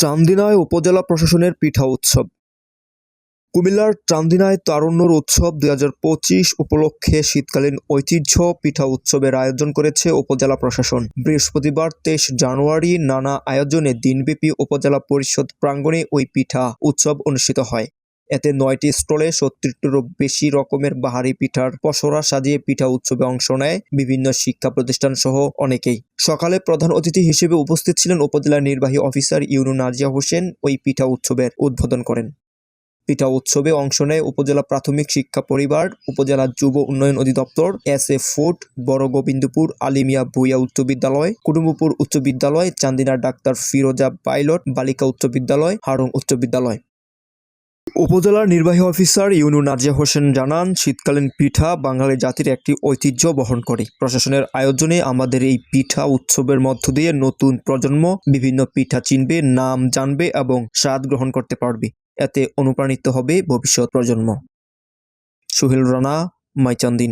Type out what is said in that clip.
চান্দিনায় উপজেলা প্রশাসনের পিঠা উৎসব। কুমিল্লার চান্দিনায় তারুণ্যর উৎসব দুই হাজার পঁচিশ উপলক্ষে শীতকালীন ঐতিহ্য পিঠা উৎসবের আয়োজন করেছে উপজেলা প্রশাসন। বৃহস্পতিবার তেইশ জানুয়ারি নানা আয়োজনে দিনব্যাপী উপজেলা পরিষদ প্রাঙ্গণে ওই পিঠা উৎসব অনুষ্ঠিত হয়। এতে নয়টি স্টলে সত্তরটিরও বেশি রকমের বাহারি পিঠার পসরা সাজিয়ে পিঠা উৎসবে অংশ নেয় বিভিন্ন শিক্ষা প্রতিষ্ঠান সহ অনেকেই। সকালে প্রধান অতিথি হিসেবে উপস্থিত ছিলেন উপজেলা নির্বাহী অফিসার ইউনু নাজিয়া হোসেন ওই পিঠা উৎসবের উদ্বোধন করেন। পিঠা উৎসবে অংশ নেয় উপজেলা প্রাথমিক শিক্ষা পরিবার, উপজেলা যুব উন্নয়ন অধিদপ্তর, এস এ ফুড, বড় গোবিন্দপুর, আলিমিয়া ভুইয়া উচ্চ বিদ্যালয় কুটুম্বপুর উচ্চ বিদ্যালয়, চান্দিনা ডাক্তার ফিরোজা পাইলট, বালিকা উচ্চ বিদ্যালয় হারং উচ্চ বিদ্যালয়। উপজেলার নির্বাহী অফিসার ইউনু নাজিয়া হোসেন জানান, শীতকালীন পিঠা বাঙালি জাতির একটি ঐতিহ্য বহন করে। প্রশাসনের আয়োজনে আমাদের এই পিঠা উৎসবের মধ্য দিয়ে নতুন প্রজন্ম বিভিন্ন পিঠা চিনবে, নাম জানবে এবং স্বাদ গ্রহণ করতে পারবে। এতে অনুপ্রাণিত হবে ভবিষ্যৎ প্রজন্ম। সুহেল রানা, মাইচান্দিনা।